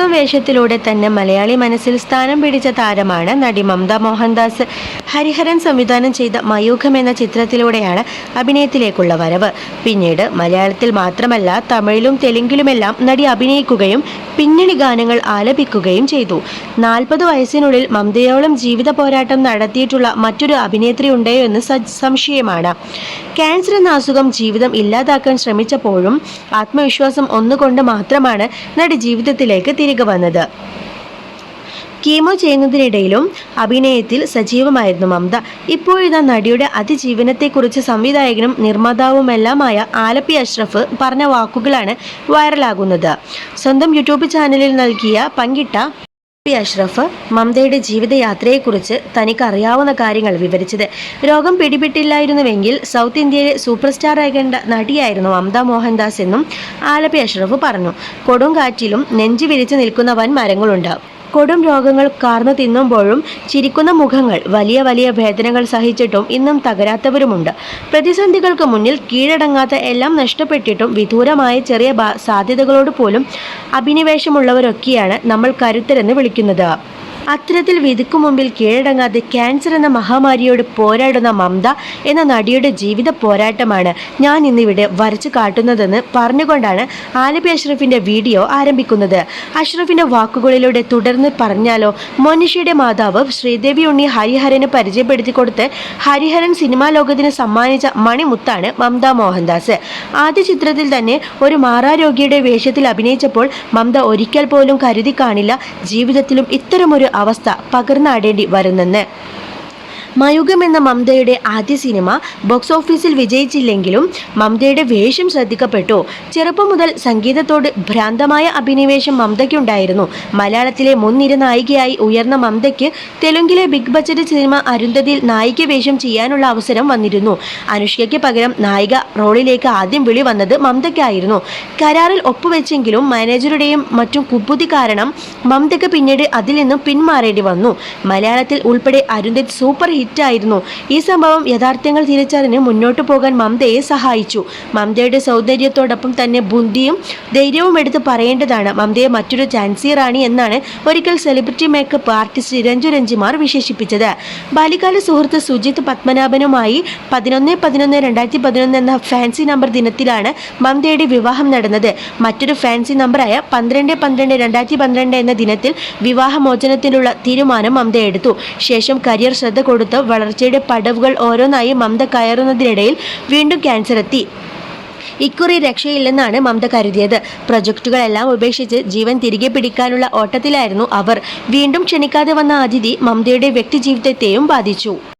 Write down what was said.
മിടുക്കം വേഷത്തിലൂടെ തന്നെ മലയാളി മനസ്സിൽ സ്ഥാനം പിടിച്ച താരമാണ് നടി മമത മോഹൻദാസ്. ഹരിഹരൻ സംവിധാനം ചെയ്ത മയൂഖം എന്ന ചിത്രത്തിലൂടെയാണ് അഭിനയത്തിലേക്കുള്ള വരവ്. പിന്നീട് മലയാളത്തിൽ മാത്രമല്ല തമിഴിലും തെലുങ്കിലുമെല്ലാം നടി അഭിനയിക്കുകയും പിന്നണി ഗാനങ്ങൾ ആലപിക്കുകയും ചെയ്തു. നാൽപ്പത് വയസ്സിനുള്ളിൽ മമതയോളം ജീവിത പോരാട്ടം നടത്തിയിട്ടുള്ള മറ്റൊരു അഭിനേത്രി ഉണ്ടോ എന്ന് സംശയമാണ്. ക്യാൻസർ എന്ന അസുഖം ജീവിതം ഇല്ലാതാക്കാൻ ശ്രമിച്ചപ്പോഴും ആത്മവിശ്വാസം ഒന്നുകൊണ്ട് മാത്രമാണ് നടി ജീവിതത്തിലേക്ക് തിരികെ വന്നത്. കീമോ ചെയ്യുന്നതിനിടയിലും അഭിനയത്തിൽ സജീവമായിരുന്നു മമത. ഇപ്പോഴിതാ നടിയുടെ അതിജീവനത്തെക്കുറിച്ച് സംവിധായകനും നിർമ്മാതാവുമെല്ലാമായ ആലപ്പി അഷ്റഫ് പറഞ്ഞ വാക്കുകളാണ് വൈറലാകുന്നത്. സ്വന്തം യൂട്യൂബ് ചാനലിൽ നൽകിയ പങ്കിട്ട പി അഷ്റഫ് മമതയുടെ ജീവിതയാത്രയെക്കുറിച്ച് തനിക്ക് അറിയാവുന്ന കാര്യങ്ങൾ വിവരിച്ചത്. രോഗം പിടിപെട്ടില്ലായിരുന്നുവെങ്കിൽ സൗത്ത് ഇന്ത്യയിലെ സൂപ്പർ സ്റ്റാർ ആകേണ്ട നടിയായിരുന്നു മമത മോഹൻദാസ് എന്നും ആലപ്പി അഷ്റഫ് പറഞ്ഞു. കൊടുങ്കാറ്റിലും നെഞ്ചു വിരിച്ചു നിൽക്കുന്ന വൻ മരങ്ങളുണ്ട് കൊടും രോഗങ്ങൾ കാർന്നു തിന്നുമ്പോഴും ചിരിക്കുന്ന മുഖങ്ങൾ വലിയ വലിയ വേദനകൾ സഹിച്ചിട്ടും ഇന്നും തകരാത്തവരുമുണ്ട്. പ്രതിസന്ധികൾക്ക് മുന്നിൽ കീഴടങ്ങാത്ത എല്ലാം നഷ്ടപ്പെട്ടിട്ടും വിദൂരമായ ചെറിയ സാധ്യതകളോട് പോലും അഭിനിവേശമുള്ളവരൊക്കെയാണ് നമ്മൾ കരുത്തരെന്ന് വിളിക്കുന്നത്. അത്തരത്തിൽ വിധിക്കു മുമ്പിൽ കീഴടങ്ങാതെ ക്യാൻസർ എന്ന മഹാമാരിയോട് പോരാടുന്ന മമത എന്ന നടിയുടെ ജീവിത പോരാട്ടമാണ് ഞാൻ ഇന്നിവിടെ വരച്ചു കാട്ടുന്നതെന്ന് പറഞ്ഞുകൊണ്ടാണ് ആലബി അഷ്റഫിന്റെ വീഡിയോ ആരംഭിക്കുന്നത്. അഷ്റഫിന്റെ വാക്കുകളിലൂടെ തുടർന്ന് പറഞ്ഞാലോ മനുഷ്യയുടെ മാതാവ് ശ്രീദേവി ഉണ്ണി ഹരിഹരന് പരിചയപ്പെടുത്തി കൊടുത്ത് ഹരിഹരൻ സിനിമാ ലോകത്തിന് സമ്മാനിച്ച മണിമുത്താണ് മമത മോഹൻദാസ്. ആദ്യ ചിത്രത്തിൽ തന്നെ ഒരു മാറാരോഗിയുടെ വേഷത്തിൽ അഭിനയിച്ചപ്പോൾ മമത ഒരിക്കൽ പോലും കരുതി കാണില്ല ജീവിതത്തിലും ഇത്തരമൊരു അവസ്ഥ പകർന്നാടേണ്ടി വരുന്നെന്ന് മയുഗം എന്ന മമതയുടെ ആദ്യ സിനിമ ബോക്സ് ഓഫീസിൽ വിജയിച്ചില്ലെങ്കിലും മമതയുടെ വേഷം ശ്രദ്ധിക്കപ്പെട്ടു. ചെറുപ്പം മുതൽ സംഗീതത്തോട് ഭ്രാന്തമായ അഭിനിവേശം മമതയ്ക്കുണ്ടായിരുന്നു മലയാളത്തിലെ മുൻനിര നായികയായി ഉയർന്ന മമതയ്ക്ക് തെലുങ്കിലെ ബിഗ് ബജറ്റ് സിനിമ അരുന്ധതിയിൽ നായിക വേഷം ചെയ്യാനുള്ള അവസരം വന്നിരുന്നു. അനുഷ്കയ്ക്ക് പകരം നായിക റോളിലേക്ക് ആദ്യം വിളി വന്നത് മമതയ്ക്കായിരുന്നു കരാറിൽ ഒപ്പുവെച്ചെങ്കിലും മാനേജറുടെയും മറ്റും കുബുദ്ധി കാരണം മമതയ്ക്ക് പിന്നീട് അതിൽ നിന്നും പിന്മാറേണ്ടി വന്നു. മലയാളത്തിൽ ഉൾപ്പെടെ അരുന്ധതി സൂപ്പർ ഹിറ്റായിരുന്നു. ഈ സംഭവം യഥാർത്ഥ്യങ്ങൾ തിരിച്ചറിഞ്ഞ് മുന്നോട്ട് പോകാൻ മമതയെ സഹായിച്ചു. മമതയുടെ സൗന്ദര്യത്തോടൊപ്പം തന്നെ ബുന്ദിയും ധൈര്യവും എടുത്ത് പറയേണ്ടതാണ്. മമതയെ മറ്റൊരു ഝാൻസി റാണി എന്നാണ് ഒരിക്കൽ celebrity makeup artist Ranju Ranjimar വിശേഷിപ്പിച്ചത്. ബാല്യകാല സുഹൃത്ത് സുജിത് പത്മനാഭനുമായി പതിനൊന്ന് പതിനൊന്ന് രണ്ടായിരത്തി പതിനൊന്ന് എന്ന ഫാൻസി നമ്പർ ദിനത്തിലാണ് മമതയുടെ വിവാഹം നടന്നത്. മറ്റൊരു ഫാൻസി നമ്പറായ പന്ത്രണ്ട് പന്ത്രണ്ട് രണ്ടായിരത്തി പന്ത്രണ്ട് എന്ന ദിനത്തിൽ വിവാഹമോചനത്തിനുള്ള തീരുമാനം മമത എടുത്തു. ശേഷം കരിയർ ശ്രദ്ധ കൊടുത്ത്. വളർച്ചയുടെ പടവുകൾ ഓരോന്നായി മമത കയറുന്നതിനിടയിൽ വീണ്ടും ക്യാൻസർ എത്തി. ഇക്കുറി രക്ഷയില്ലെന്നാണ് മമത കരുതിയത്. പ്രൊജക്റ്റുകളെല്ലാം ഉപേക്ഷിച്ച് ജീവൻ തിരികെ പിടിക്കാനുള്ള ഓട്ടത്തിലായിരുന്നു അവർ. വീണ്ടും ക്ഷണിക്കാതെ വന്ന അതിഥി മമതയുടെ വ്യക്തിജീവിതത്തെയും ബാധിച്ചു.